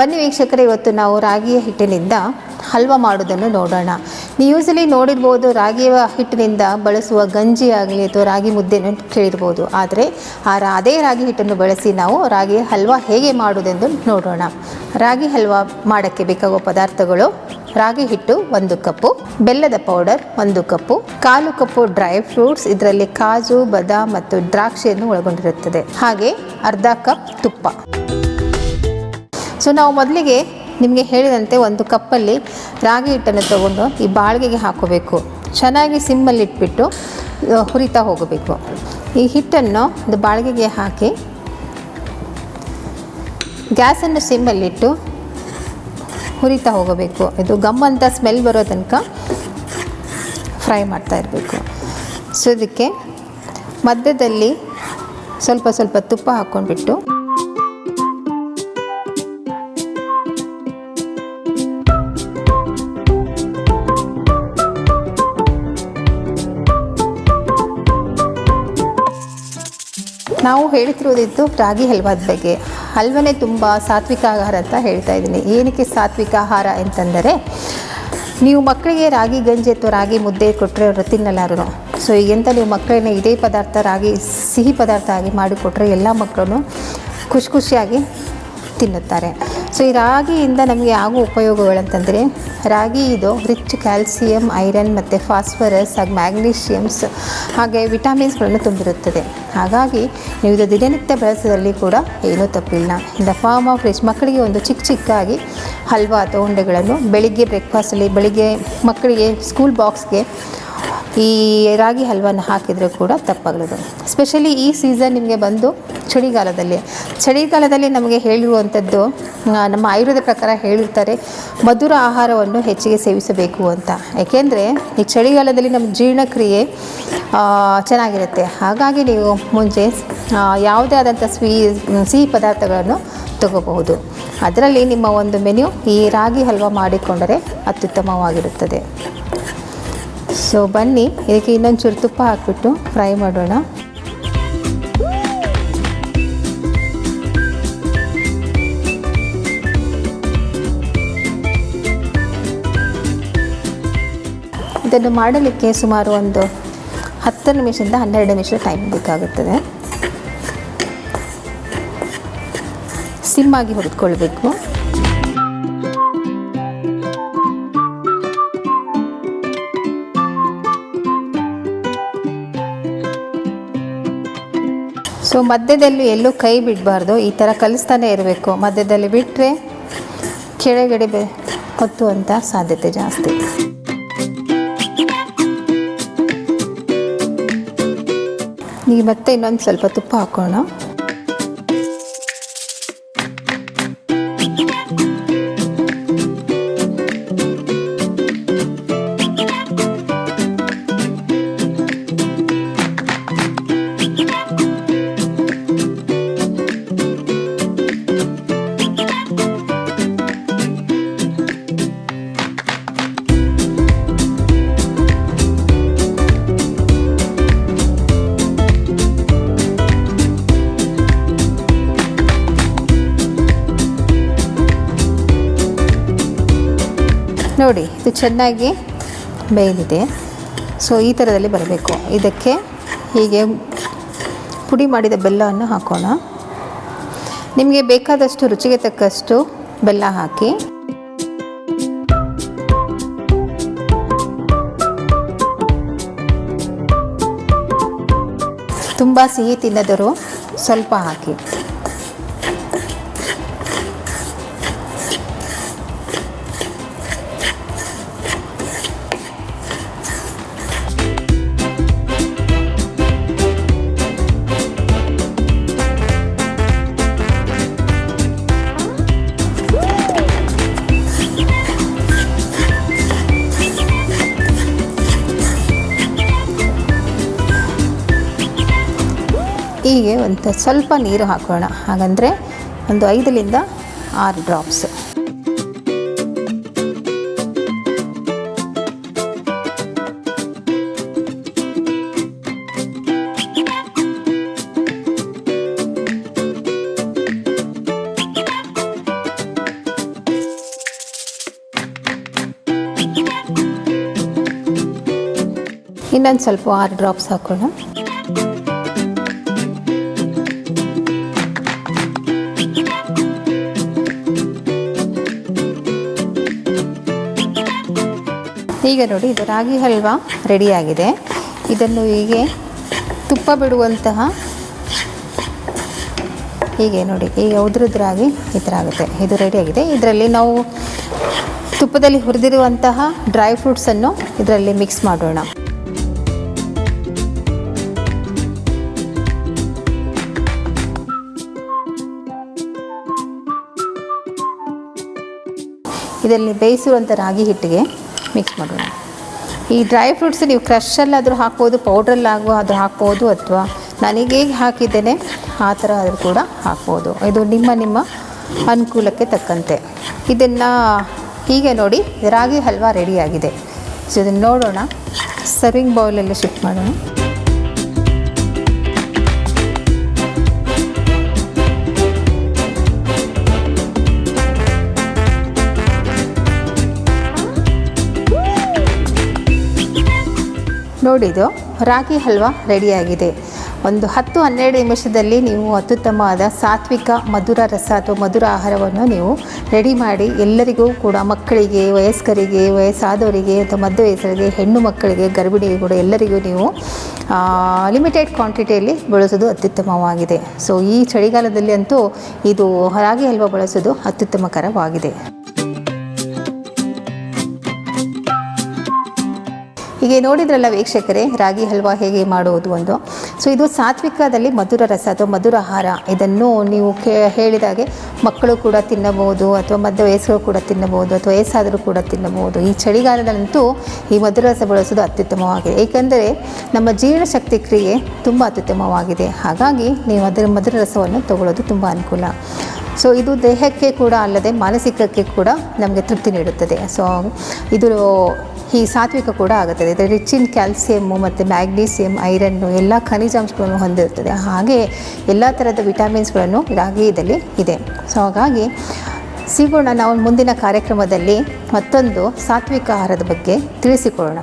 ಬನ್ನಿ ವೀಕ್ಷಕರೇ, ಇವತ್ತು ನಾವು ರಾಗಿಯ ಹಿಟ್ಟಿನಿಂದ ಹಲ್ವ ಮಾಡೋದನ್ನು ನೋಡೋಣ. ನೀವು ಯೂಸಲಿ ನೋಡಿರ್ಬೋದು, ರಾಗಿಯ ಹಿಟ್ಟಿನಿಂದ ಬಳಸುವ ಗಂಜಿ ಆಗಲಿ ಅಥವಾ ರಾಗಿ ಮುದ್ದೆಯನ್ನು ಕೇಳಿರ್ಬೋದು. ಆದರೆ, ಆ ಅದೇ ರಾಗಿ ಹಿಟ್ಟನ್ನು ಬಳಸಿ ನಾವು ರಾಗಿ ಹಲ್ವ ಹೇಗೆ ಮಾಡೋದೆಂದು ನೋಡೋಣ. ರಾಗಿ ಹಲ್ವ ಮಾಡೋಕ್ಕೆ ಬೇಕಾಗುವ ಪದಾರ್ಥಗಳು, ರಾಗಿ ಹಿಟ್ಟು ಒಂದು ಕಪ್ಪು, ಬೆಲ್ಲದ ಪೌಡರ್ ಒಂದು ಕಪ್ಪು, ಕಾಲು ಕಪ್ಪು ಡ್ರೈ ಫ್ರೂಟ್ಸ್ ಇದರಲ್ಲಿ ಕಾಜು, ಬದಾಮ್ ಮತ್ತು ದ್ರಾಕ್ಷಿಯನ್ನು ಒಳಗೊಂಡಿರುತ್ತದೆ. ಹಾಗೆ ಅರ್ಧ ಕಪ್ ತುಪ್ಪ. ಸೊ ನಾವು ಮೊದಲಿಗೆ ನಿಮಗೆ ಹೇಳಿದಂತೆ ಒಂದು ಕಪ್ಪಲ್ಲಿ ರಾಗಿ ಹಿಟ್ಟನ್ನು ತಗೊಂಡು ಈ ಬಾಳ್ಗೆಗೆ ಹಾಕೋಬೇಕು. ಚೆನ್ನಾಗಿ ಸಿಮ್ಮಲ್ಲಿ ಇಟ್ಬಿಟ್ಟು ಹುರಿತಾ ಹೋಗಬೇಕು. ಈ ಹಿಟ್ಟನ್ನು ಒಂದು ಬಾಳ್ಗೆಗೆ ಹಾಕಿ ಗ್ಯಾಸನ್ನು ಸಿಮ್ಮಲ್ಲಿಟ್ಟು ಹುರಿತಾ ಹೋಗಬೇಕು. ಇದು ಗಮ್ ಅಂತ ಸ್ಮೆಲ್ ಬರೋ ತನಕ ಫ್ರೈ ಮಾಡ್ತಾ ಇರಬೇಕು. ಸೊ ಇದಕ್ಕೆ ಮಧ್ಯದಲ್ಲಿ ಸ್ವಲ್ಪ ಸ್ವಲ್ಪ ತುಪ್ಪ ಹಾಕ್ಕೊಂಡ್ಬಿಟ್ಟು ನಾವು ಹೇಳ್ತಿರೋದಿತ್ತು ರಾಗಿ ಹಲ್ವಾದ ಬಗ್ಗೆ. ಹಲ್ವನೇ ತುಂಬ ಸಾತ್ವಿಕ ಆಹಾರ ಅಂತ ಹೇಳ್ತಾ ಇದ್ದೀನಿ. ಏನಕ್ಕೆ ಸಾತ್ವಿಕ ಆಹಾರ ಅಂತಂದರೆ, ನೀವು ಮಕ್ಕಳಿಗೆ ರಾಗಿ ಗಂಜಿ ಅಥವಾ ರಾಗಿ ಮುದ್ದೆ ಕೊಟ್ಟರೆ ಅವರು ತಿನ್ನಲಾರರು ಸೊ ಎಂತ ನೀವು ಮಕ್ಕಳನ್ನ ಇದೇ ಪದಾರ್ಥ ರಾಗಿ, ಸಿಹಿ ಪದಾರ್ಥ ಆಗಿ ಮಾಡಿಕೊಟ್ರೆ ಎಲ್ಲ ಮಕ್ಕಳು ಖುಷಿ ಖುಷಿಯಾಗಿ ತಿನ್ನುತ್ತಾರೆ. ಸೊ, ಈ ರಾಗಿಯಿಂದ ನಮಗೆ ಆಗೋ ಉಪಯೋಗಗಳಂತಂದರೆ ರಾಗಿ ಇದು ರಿಚ್ ಕ್ಯಾಲ್ಸಿಯಂ ಐರನ್ ಮತ್ತು ಫಾಸ್ಫರಸ್ ಹಾಗೆ ಮ್ಯಾಗ್ನೀಷಿಯಮ್ಸ್ ಹಾಗೆ ವಿಟಮಿನ್ಸ್ಗಳನ್ನು ತುಂಬಿರುತ್ತದೆ. ಹಾಗಾಗಿ ನೀವು ಇದು ದಿನನಿತ್ಯ ಬಳಸೋದ್ರಲ್ಲಿ ಕೂಡ ಏನೂ ತಪ್ಪಿಲ್ಲ. In the form of rich ಮಕ್ಕಳಿಗೆ ಒಂದು ಚಿಕ್ಕ ಚಿಕ್ಕಾಗಿ ಹಲ್ವಾ ಅಥವಾ ಉಂಡೆಗಳನ್ನು ಬೆಳಿಗ್ಗೆ ಬ್ರೇಕ್ಫಾಸ್ಟಲ್ಲಿ ಬೆಳಿಗ್ಗೆ ಮಕ್ಕಳಿಗೆ ಸ್ಕೂಲ್ ಬಾಕ್ಸ್ಗೆ ಈ ರಾಗಿ ಹಲ್ವನ ಹಾಕಿದರೆ ಕೂಡ ತಪ್ಪಾಗಲಿದೆ. ಸ್ಪೆಷಲಿ ಈ ಸೀಸನ್ ನಿಮಗೆ ಬಂದು ಚಳಿಗಾಲದಲ್ಲಿ. ಚಳಿಗಾಲದಲ್ಲಿ ನಮಗೆ ಹೇಳಿರುವಂಥದ್ದು ನಮ್ಮ ಆಯುರ್ವೇದ ಪ್ರಕಾರ ಹೇಳಿರ್ತಾರೆ ಮಧುರ ಆಹಾರವನ್ನು ಹೆಚ್ಚಿಗೆ ಸೇವಿಸಬೇಕು ಅಂತ. ಯಾಕೆಂದರೆ, ಈ ಚಳಿಗಾಲದಲ್ಲಿ ನಮ್ಮ ಜೀರ್ಣಕ್ರಿಯೆ ಚೆನ್ನಾಗಿರುತ್ತೆ. ಹಾಗಾಗಿ ನೀವು ಮುಂಚೆ ಯಾವುದೇ ಆದಂಥ ಸ್ವೀ, ಸಿಹಿ ಪದಾರ್ಥಗಳನ್ನು ತಗೋಬಹುದು. ಅದರಲ್ಲಿ ನಿಮ್ಮ ಒಂದು ಮೆನ್ಯು ಈ ರಾಗಿ ಹಲ್ವ ಮಾಡಿಕೊಂಡರೆ ಅತ್ಯುತ್ತಮವಾಗಿರುತ್ತದೆ. ಸೊ ಬನ್ನಿ, ಇದಕ್ಕೆ ಇನ್ನೊಂದು ಚೂರು ತುಪ್ಪ ಹಾಕ್ಬಿಟ್ಟು ಫ್ರೈ ಮಾಡೋಣ. ಇದನ್ನು ಮಾಡಲಿಕ್ಕೆ ಸುಮಾರು ಒಂದು ಹತ್ತು ನಿಮಿಷದಿಂದ ಹನ್ನೆರಡು ನಿಮಿಷ ಟೈಮ್ ಬೇಕಾಗುತ್ತದೆ. ಸಿಮ್ಮಾಗಿ ಹುರಿದುಕೊಳ್ಬೇಕು ಸೊ ಮಧ್ಯದಲ್ಲಿ ಎಲ್ಲೂ ಕೈ ಬಿಡಬಾರ್ದು. ಈ ಥರ ಕಲಿಸ್ತಾನೆ ಇರಬೇಕು. ಮಧ್ಯದಲ್ಲಿ ಬಿಟ್ಟರೆ ಕೆಳಗಡೆ ಬೆ ಹೊತ್ತುವಂಥ ಸಾಧ್ಯತೆ ಜಾಸ್ತಿ. ಈಗ ಮತ್ತೆ ಇನ್ನೊಂದು ಸ್ವಲ್ಪ ತುಪ್ಪ ಹಾಕೋಣ. ನೋಡಿ, ಇದು ಚೆನ್ನಾಗಿ ಬೇಯಲಿದೆ ಸೊ ಈ ಥರದಲ್ಲಿ ಬರಬೇಕು. ಇದಕ್ಕೆ ಹೀಗೆ ಪುಡಿ ಮಾಡಿದ ಬೆಲ್ಲವನ್ನು ಹಾಕೋಣ. ನಿಮಗೆ ಬೇಕಾದಷ್ಟು ರುಚಿಗೆ ತಕ್ಕಷ್ಟು ಬೆಲ್ಲ ಹಾಕಿ. ತುಂಬ ಸಿಹಿ ತಿನ್ನದರು, ಸ್ವಲ್ಪ ಹಾಕಿ. ಹೀಗೆ ಒಂದು ಸ್ವಲ್ಪ ನೀರು ಹಾಕೋಣ. ಹಾಗಂದರೆ ಒಂದು ಐದರಿಂದ ಆರು ಡ್ರಾಪ್ಸ್ ಇನ್ನೊಂದು ಸ್ವಲ್ಪ ಆರು ಡ್ರಾಪ್ಸ್ ಹಾಕೋಣ. ಈಗ ನೋಡಿ ಇದು ರಾಗಿ ಹಲ್ವಾ ರೆಡಿಯಾಗಿದೆ. ಇದನ್ನು ಹೀಗೆ ತುಪ್ಪ ಬಿಡುವಂತಹ ಹೀಗೆ ನೋಡಿ ಈಗ ಉದುರುದ್ರಾಗಿ ಈ ಥರ ಆಗುತ್ತೆ. ಇದು ರೆಡಿಯಾಗಿದೆ. ಇದರಲ್ಲಿ ನಾವು ತುಪ್ಪದಲ್ಲಿ ಹುರಿದಿರುವಂತಹ ಡ್ರೈ ಫ್ರೂಟ್ಸನ್ನು ಇದರಲ್ಲಿ ಮಿಕ್ಸ್ ಮಾಡೋಣ. ಇದರಲ್ಲಿ ಬೇಯಿಸುವಂಥ ರಾಗಿ ಹಿಟ್ಟಿಗೆ ಮಿಕ್ಸ್ ಮಾಡೋಣ. ಈ ಡ್ರೈ ಫ್ರೂಟ್ಸ್ ನೀವು ಕ್ರಷಲ್ಲಾದರೂ ಹಾಕ್ಬೋದು ಪೌಡ್ರಲ್ಲಾಗೂ ಆದರೂ ಹಾಕ್ಬೋದು ಅಥವಾ ನನಗೆ ಹೇಗೆ ಹಾಕಿದ್ದೇನೆ, ಆ ಥರ ಆದರೂ ಕೂಡ ಹಾಕ್ಬೋದು. ಇದು ನಿಮ್ಮ ನಿಮ್ಮ ಅನುಕೂಲಕ್ಕೆ ತಕ್ಕಂತೆ. ಇದನ್ನು ಹೀಗೆ ನೋಡಿ, ರಾಗಿ ಹಲ್ವಾ ರೆಡಿಯಾಗಿದೆ ಸೊ ಇದನ್ನು ನೋಡೋಣ. ಸರ್ವಿಂಗ್ ಬೌಲಲ್ಲಿ ಶಿಫ್ಟ್ ಮಾಡೋಣ. ನೋಡಿದು ರಾಗಿ ಹಲ್ವಾ ರೆಡಿಯಾಗಿದೆ. ಒಂದು ಹತ್ತು ಹನ್ನೆರಡು ನಿಮಿಷದಲ್ಲಿ ನೀವು ಅತ್ಯುತ್ತಮವಾದ ಸಾತ್ವಿಕ ಮಧುರ ರಸ ಅಥವಾ ಮಧುರ ಆಹಾರವನ್ನು ನೀವು ರೆಡಿ ಮಾಡಿ ಎಲ್ಲರಿಗೂ ಕೂಡ ಮಕ್ಕಳಿಗೆ, ವಯಸ್ಕರಿಗೆ, ವಯಸ್ಸಾದವರಿಗೆ ಅಥವಾ ಮಧ್ಯ ವಯಸ್ಸರಿಗೆ, ಹೆಣ್ಣು ಮಕ್ಕಳಿಗೆ, ಗರ್ಭಿಣಿಗೆ ಕೂಡ ಎಲ್ಲರಿಗೂ ನೀವು ಲಿಮಿಟೆಡ್ ಕ್ವಾಂಟಿಟಿಯಲ್ಲಿ ಬಳಸೋದು ಅತ್ಯುತ್ತಮವಾಗಿದೆ. ಸೊ ಈ ಚಳಿಗಾಲದಲ್ಲಿ ಅಂತೂ ಇದು ರಾಗಿ ಹಲ್ವಾ ಬಳಸೋದು ಅತ್ಯುತ್ತಮಕರವಾಗಿದೆ. ಹೀಗೆ ನೋಡಿದ್ರಲ್ಲ ವೀಕ್ಷಕರೇ, ರಾಗಿ ಹಲ್ವಾ ಹೇಗೆ ಮಾಡುವುದು ಒಂದು ಸೊ ಇದು ಸಾತ್ವಿಕದಲ್ಲಿ ಮಧುರ ರಸ ಅಥವಾ ಮಧುರ ಆಹಾರ. ಇದನ್ನು ನೀವು ಕೇ ಹೇಳಿದಾಗೆ ಮಕ್ಕಳು ಕೂಡ ತಿನ್ನಬಹುದು ಅಥವಾ ಮಧ್ಯ ವಯಸ್ಕರು ಕೂಡ ತಿನ್ನಬಹುದು ಅಥವಾ ವಯಸ್ಸಾದರೂ ಕೂಡ ತಿನ್ನಬಹುದು. ಈ ಚಳಿಗಾಲದಲ್ಲಂತೂ ಈ ಮಧುರ ರಸ ಬಳಸೋದು ಅತ್ಯುತ್ತಮವಾಗಿದೆ. ಏಕೆಂದರೆ ನಮ್ಮ ಜೀರ್ಣಶಕ್ತಿ ಕ್ರಿಯೆ ತುಂಬ ಅತ್ಯುತ್ತಮವಾಗಿದೆ. ಹಾಗಾಗಿ ನೀವು ಅದರ ಮಧುರ ರಸವನ್ನು ತಗೊಳ್ಳೋದು ತುಂಬ ಅನುಕೂಲ. ಸೊ ಇದು ದೇಹಕ್ಕೆ ಕೂಡ ಅಲ್ಲದೆ ಮಾನಸಿಕಕ್ಕೆ ಕೂಡ ನಮಗೆ ತೃಪ್ತಿ ನೀಡುತ್ತದೆ. ಸೊ ಇದು ಈ ಸಾತ್ವಿಕ ಕೂಡ ಆಗುತ್ತದೆ. ಇದರಲ್ಲಿ ರಿಚ್ ಇನ್ ಕ್ಯಾಲ್ಸಿಯಮ್ಮು ಮತ್ತು ಮ್ಯಾಗ್ನೀಸಿಯಮ್ ಐರನ್ನು ಎಲ್ಲ ಖನಿಜಾಂಶಗಳನ್ನು ಹೊಂದಿರುತ್ತದೆ. ಹಾಗೆ ಎಲ್ಲ ಥರದ ವಿಟಮಿನ್ಸ್ಗಳನ್ನು ಇದರಲ್ಲಿ ಇದೆ. ಸೊ ಹಾಗಾಗಿ ಸಿಗೋಣ ನಾವು ಮುಂದಿನ ಕಾರ್ಯಕ್ರಮದಲ್ಲಿ ಮತ್ತೊಂದು ಸಾತ್ವಿಕ ಆಹಾರದ ಬಗ್ಗೆ ತಿಳಿಸಿಕೊಳ್ಳೋಣ.